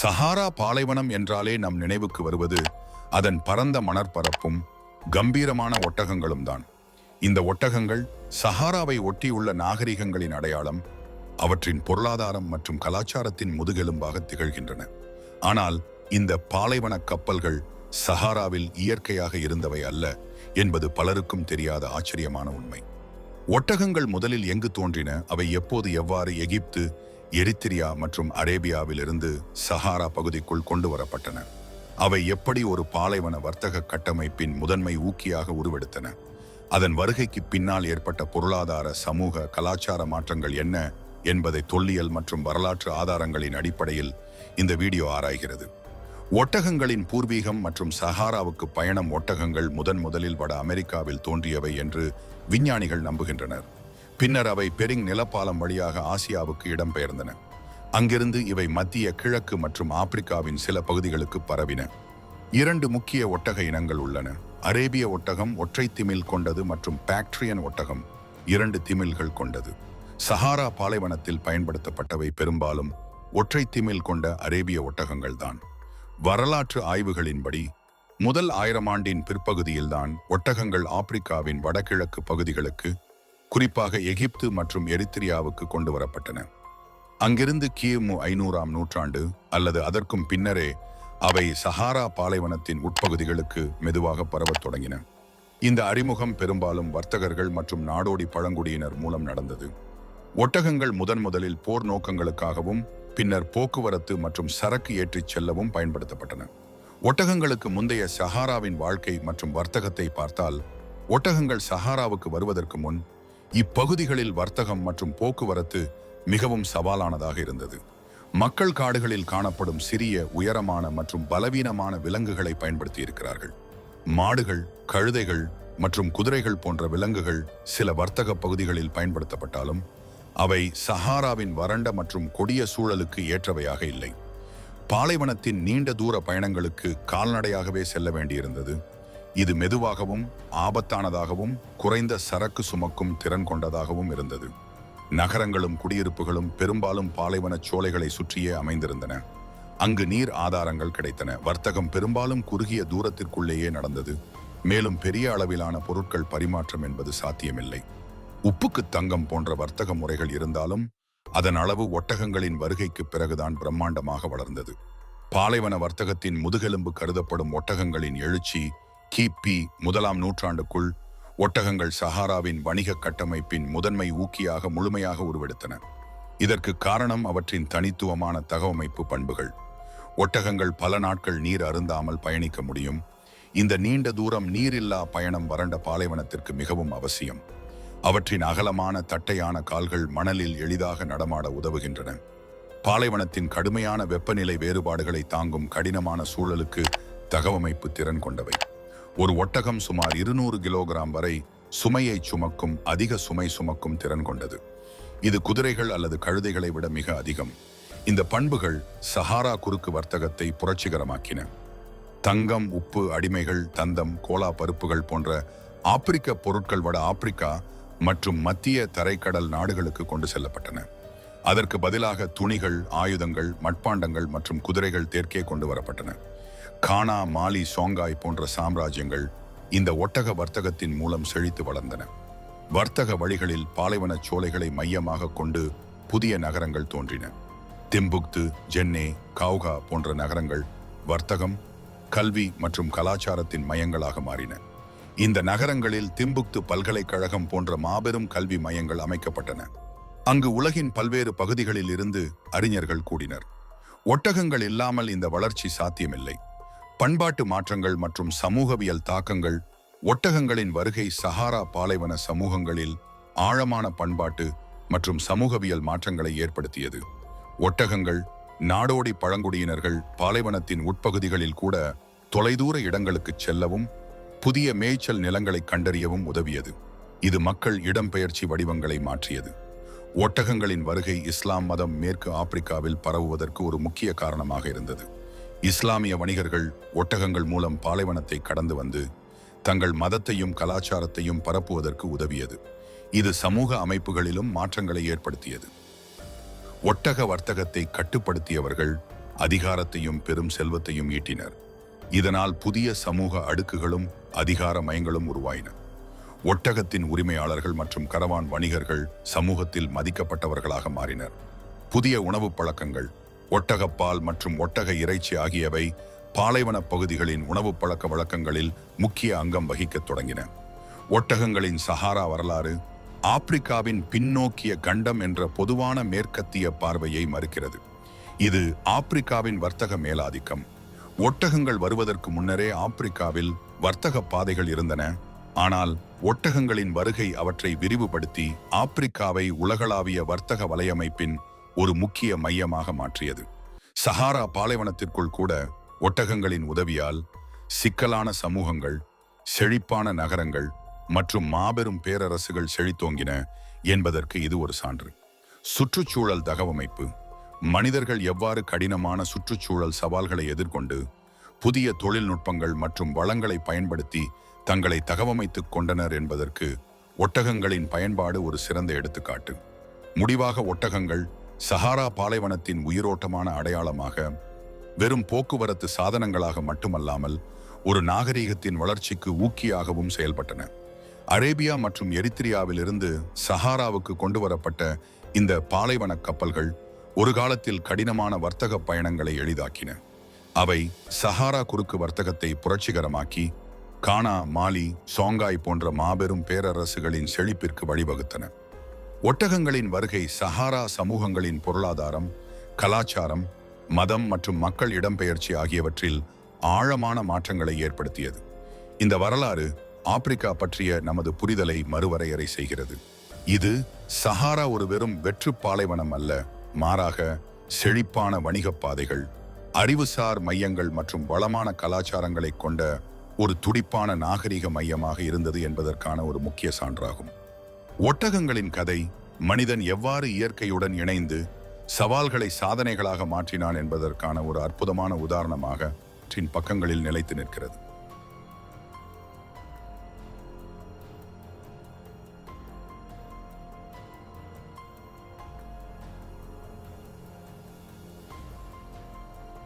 சஹாரா பாலைவனம் என்றாலே நம் நினைவுக்கு வருவது அதன் பரந்த மணற்பரப்பும் கம்பீரமான ஒட்டகங்களும் தான். இந்த ஒட்டகங்கள் சஹாராவை ஒட்டியுள்ள நாகரிகங்களின் அடையாளம் அவற்றின் பொருளாதாரம் மற்றும் கலாச்சாரத்தின் முதுகெலும்பாக திகழ்கின்றன. ஆனால் இந்த பாலைவன கப்பல்கள் சஹாராவில் இயற்கையாக இருந்தவை அல்ல என்பது பலருக்கும் தெரியாத ஆச்சரியமான உண்மை. ஒட்டகங்கள் முதலில் எங்கு தோன்றின அவை எப்போது எவ்வாறு எகிப்து எரித்திரியா மற்றும் அரேபியாவிலிருந்து சஹாரா பகுதிக்குள் கொண்டு வரப்பட்டன அவை எப்படி ஒரு பாலைவன வர்த்தக கட்டமைப்பின் முதன்மை ஊக்கியாக உருவெடுத்தன? அதன் வருகைக்கு பின்னால் ஏற்பட்ட பொருளாதார சமூக கலாச்சார மாற்றங்கள் என்ன என்பதை தொல்லியல் மற்றும் வரலாற்று ஆதாரங்களின் அடிப்படையில் இந்த வீடியோ ஆராய்கிறது. ஒட்டகங்களின் பூர்வீகம் மற்றும் சஹாராவுக்கு பயணம் ஒட்டகங்கள் முதன் முதலில் வட அமெரிக்காவில் தோன்றியவை என்று விஞ்ஞானிகள் நம்புகின்றனர். பின்னர் அவை பெரிங் நிலப்பாலம் வழியாக ஆசியாவுக்கு இடம்பெயர்ந்தன. அங்கிருந்து இவை மத்திய கிழக்கு மற்றும் ஆப்பிரிக்காவின் சில பகுதிகளுக்கு பரவின. இரண்டு முக்கிய ஒட்டக இனங்கள் உள்ளன. அரேபிய ஒட்டகம் ஒற்றை திமில் கொண்டது மற்றும் பாக்ட்ரியன் ஒட்டகம் இரண்டு திமில்கள் கொண்டது. சஹாரா பாலைவனத்தில் பயன்படுத்தப்பட்டவை பெரும்பாலும் ஒற்றை திமில் கொண்ட அரேபிய ஒட்டகங்கள்தான். வரலாற்று ஆய்வுகளின்படி முதல் ஆயிரம் ஆண்டின் பிற்பகுதியில்தான் ஒட்டகங்கள் ஆப்பிரிக்காவின் வடகிழக்கு பகுதிகளுக்கு குறிப்பாக எகிப்து மற்றும் எரித்திரியாவுக்கு கொண்டு வரப்பட்டன அங்கிருந்து கிமு ஐநூறாம் நூற்றாண்டு அல்லது அதற்கும் பின்னரே அவை சஹாரா பாலைவனத்தின் உட்பகுதிகளுக்கு மெதுவாக பரவத் தொடங்கின. இந்த அறிமுகம் பெரும்பாலும் வர்த்தகர்கள் மற்றும் நாடோடி பழங்குடியினர் மூலம் நடந்தது. ஒட்டகங்கள் முதன் முதலில் போர் நோக்கங்களுக்காகவும் பின்னர் போக்குவரத்து மற்றும் சரக்கு ஏற்றிச் செல்லவும் பயன்படுத்தப்பட்டன. ஒட்டகங்களுக்கு முந்தைய சஹாராவின் வாழ்க்கை மற்றும் வர்த்தகத்தை பார்த்தால் ஒட்டகங்கள் சஹாராவுக்கு வருவதற்கு முன் இப்பகுதிகளில் வர்த்தகம் மற்றும் போக்குவரத்து மிகவும் சவாலானதாக இருந்தது. மக்கள் காடுகளில் காணப்படும் சிறிய உயரமான மற்றும் பலவீனமான விலங்குகளை பயன்படுத்தி இருக்கிறார்கள் மாடுகள் கழுதைகள் மற்றும் குதிரைகள் போன்ற விலங்குகள் சில வர்த்தக பகுதிகளில் பயன்படுத்தப்பட்டாலும் அவை சஹாராவின் வறண்ட மற்றும் கொடிய சூழலுக்கு ஏற்றவையாக இல்லை. பாலைவனத்தின் நீண்ட தூர பயணங்களுக்கு கால்நடையாகவே செல்ல வேண்டியிருந்தது. இது மெதுவாகவும் ஆபத்தானதாகவும் குறைந்த சரக்கு சுமக்கும் திறன் கொண்டதாகவும் இருந்தது. நகரங்களும் குடியிருப்புகளும் பெரும்பாலும் பாலைவனச் சோலைகளை சுற்றியே அமைந்திருந்தன. அங்கு நீர் ஆதாரங்கள் கிடைத்தன. வர்த்தகம் பெரும்பாலும் குறுகிய தூரத்திற்குள்ளேயே நடந்தது. மேலும் பெரிய அளவிலான பொருட்கள் பரிமாற்றம் என்பது சாத்தியமில்லை. உப்புக்கு தங்கம் போன்ற வர்த்தக முறைகள் இருந்தாலும் அதன் அளவு ஒட்டகங்களின் வருகைக்கு பிறகுதான் பிரம்மாண்டமாக வளர்ந்தது. பாலைவன வர்த்தகத்தின் முதுகெலும்பு கருதப்படும் ஒட்டகங்களின் எழுச்சி கிபி முதலாம் நூற்றாண்டுக்குள் ஒட்டகங்கள் சஹாராவின் வணிக கட்டமைப்பின் முதன்மை ஊக்கியாக முழுமையாக உருவெடுத்தன. இதற்கு காரணம் அவற்றின் தனித்துவமான தகவமைப்பு பண்புகள். ஒட்டகங்கள் பல நாட்கள் நீர் அருந்தாமல் பயணிக்க முடியும். இந்த நீண்ட தூரம் நீரில்லா பயணம் வறண்ட பாலைவனத்திற்கு மிகவும் அவசியம். அவற்றின் அகலமான தட்டையான கால்கள் மணலில் எளிதாக நடமாட உதவுகின்றன. பாலைவனத்தின் கடுமையான வெப்பநிலை வேறுபாடுகளை தாங்கும் கடினமான சூழலுக்கு தகவமைப்பு திறன் கொண்டவை. ஒரு ஒட்டகம் சுமார் இருநூறு கிலோகிராம் வரை சுமையை சுமக்கும் அதிக சுமை சுமக்கும் திறன் கொண்டது. இது குதிரைகள் அல்லது கழுதைகளை விட மிக அதிகம். இந்த பண்புகள் சஹாரா குறுக்கு வர்த்தகத்தை புரட்சிகரமாக்கின. தங்கம் உப்பு அடிமைகள் தந்தம் கோலா பருப்புகள் போன்ற ஆப்பிரிக்க பொருட்கள் வட ஆப்பிரிக்கா மற்றும் மத்திய தரைக்கடல் நாடுகளுக்கு கொண்டு செல்லப்பட்டன. அதற்கு பதிலாக துணிகள் ஆயுதங்கள் மட்பாண்டங்கள் மற்றும் குதிரைகள் தெற்கே கொண்டு வரப்பட்டன. கானா மாலி சோங்காய் போன்ற சாம்ராஜ்யங்கள் இந்த ஒட்டக வர்த்தகத்தின் மூலம் செழித்து வளர்ந்தன. வர்த்தக வழிகளில் பாலைவனச் சோலைகளை மையமாக கொண்டு புதிய நகரங்கள் தோன்றின. திம்புக்து ஜென்னே கவுகா போன்ற நகரங்கள் வர்த்தகம் கல்வி மற்றும் கலாச்சாரத்தின் மையங்களாக மாறின. இந்த நகரங்களில் திம்புக்து பல்கலைக்கழகம் போன்ற மாபெரும் கல்வி மையங்கள் அமைக்கப்பட்டன. அங்கு உலகின் பல்வேறு பகுதிகளில் இருந்து அறிஞர்கள் கூடினர். ஒட்டகங்கள் இல்லாமல் இந்த வளர்ச்சி சாத்தியமில்லை. பண்பாட்டு மாற்றங்கள் மற்றும் சமூகவியல் தாக்கங்கள் ஒட்டகங்களின் வருகை சஹாரா பாலைவன சமூகங்களில் ஆழமான பண்பாட்டு மற்றும் சமூகவியல் மாற்றங்களை ஏற்படுத்தியது. ஒட்டகங்கள் நாடோடி பழங்குடியினர்கள் பாலைவனத்தின் உட்பகுதிகளில் கூட தொலைதூர இடங்களுக்கு செல்லவும் புதிய மேய்ச்சல் நிலங்களை கண்டறியவும் உதவியது. இது மக்கள் இடம்பெயர்ச்சி வடிவங்களை மாற்றியது. ஒட்டகங்களின் வருகை இஸ்லாம் மதம் மேற்கு ஆப்பிரிக்காவில் பரவுவதற்கு ஒரு முக்கிய காரணமாக இருந்தது. இஸ்லாமிய வணிகர்கள் ஒட்டகங்கள் மூலம் பாலைவனத்தை கடந்து வந்து தங்கள் மதத்தையும் கலாச்சாரத்தையும் பரப்புவதற்கு உதவியது. இது சமூக அமைப்புகளிலும் மாற்றங்களை ஏற்படுத்தியது. ஒட்டக வர்த்தகத்தை கட்டுப்படுத்தியவர்கள் அதிகாரத்தையும் பெரும் செல்வத்தையும் ஈட்டினர். இதனால் புதிய சமூக அடுக்குகளும் அதிகார மயங்களும் உருவாயின. ஒட்டகத்தின் உரிமையாளர்கள் மற்றும் கரவான் வணிகர்கள் சமூகத்தில் மதிக்கப்பட்டவர்களாக மாறினர். புதிய உணவுப் பழக்கங்கள் ஒட்டகப்பால் மற்றும் ஒட்டக இறைச்சி ஆகியவை பாலைவன பகுதிகளின் உணவுப் பழக்க வழக்கங்களில் முக்கிய அங்கம் வகிக்கத் தொடங்கின. ஒட்டகங்களின் சஹாரா வரலாறு ஆப்பிரிக்காவின் பின்னோக்கிய கண்டம் என்ற பொதுவான மேற்கத்திய பார்வையை மறுக்கிறது. இது ஆப்பிரிக்காவின் வர்த்தக மேலாதிக்கம். ஒட்டகங்கள் வருவதற்கு முன்னரே ஆப்பிரிக்காவில் வர்த்தக பாதைகள் இருந்தன. ஆனால் ஒட்டகங்களின் வருகை அவற்றை விரிவுபடுத்தி ஆப்பிரிக்காவை உலகளாவிய வர்த்தக வலையமைப்பின் ஒரு முக்கிய மையமாக மாற்றியது. சஹாரா பாலைவனத்திற்குள் கூட ஒட்டகங்களின் உதவியால் சிக்கலான சமூகங்கள் செழிப்பான நகரங்கள் மற்றும் மாபெரும் பேரரசுகள் செழித்தோங்கின என்பதற்கு இது ஒரு சான்று. சுற்றுச்சூழல் தகவமைப்பு. மனிதர்கள் எவ்வாறு கடினமான சுற்றுச்சூழல் சவால்களை எதிர்கொண்டு புதிய தொழில்நுட்பங்கள் மற்றும் வளங்களை பயன்படுத்தி தங்களை தகவமைத்துக் கொண்டனர் என்பதற்கு ஒட்டகங்களின் பயன்பாடு ஒரு சிறந்த எடுத்துக்காட்டு. முடிவாக ஒட்டகங்கள் சஹாரா பாலைவனத்தின் உயிரோட்டமான அடையாளமாக வெறும் போக்குவரத்து சாதனங்களாக மட்டுமல்லாமல் ஒரு நாகரீகத்தின் வளர்ச்சிக்கு ஊக்கியாகவும் செயல்பட்டன. அரேபியா மற்றும் எரித்திரியாவிலிருந்து சஹாராவுக்கு கொண்டு வரப்பட்ட இந்த பாலைவன கப்பல்கள் ஒரு காலத்தில் கடினமான வர்த்தக பயணங்களை எளிதாக்கின. அவை சஹாரா குறுக்கு வர்த்தகத்தை புரட்சிகரமாக்கி கானா மாலி சோங்காய் போன்ற மாபெரும் பேரரசுகளின் செழிப்பிற்கு வழிவகுத்தன. ஒட்டகங்களின் வருகை சஹாரா சமூகங்களின் பொருளாதாரம் கலாச்சாரம் மதம் மற்றும் மக்கள் இடம்பெயர்ச்சி ஆகியவற்றில் ஆழமான மாற்றங்களை ஏற்படுத்தியது. இந்த வரலாறு ஆப்பிரிக்கா பற்றிய நமது புரிதலை மறுவரையறை செய்கிறது. இது சஹாரா ஒரு வெறும் வெற்று பாலைவனம் அல்ல மாறாக செழிப்பான வணிகப் பாதைகள் அறிவுசார் மையங்கள் மற்றும் வளமான கலாச்சாரங்களை கொண்ட ஒரு துடிப்பான நாகரிக மையமாக இருந்தது என்பதற்கான ஒரு முக்கிய சான்றாகும். ஒட்டகங்களின் கதை மனிதன் எவ்வாறு இயற்கையுடன் இணைந்து சவால்களை சாதனைகளாக மாற்றினான் என்பதற்கான ஒரு அற்புதமான உதாரணமாக பக்கங்களில் நிலைத்து நிற்கிறது.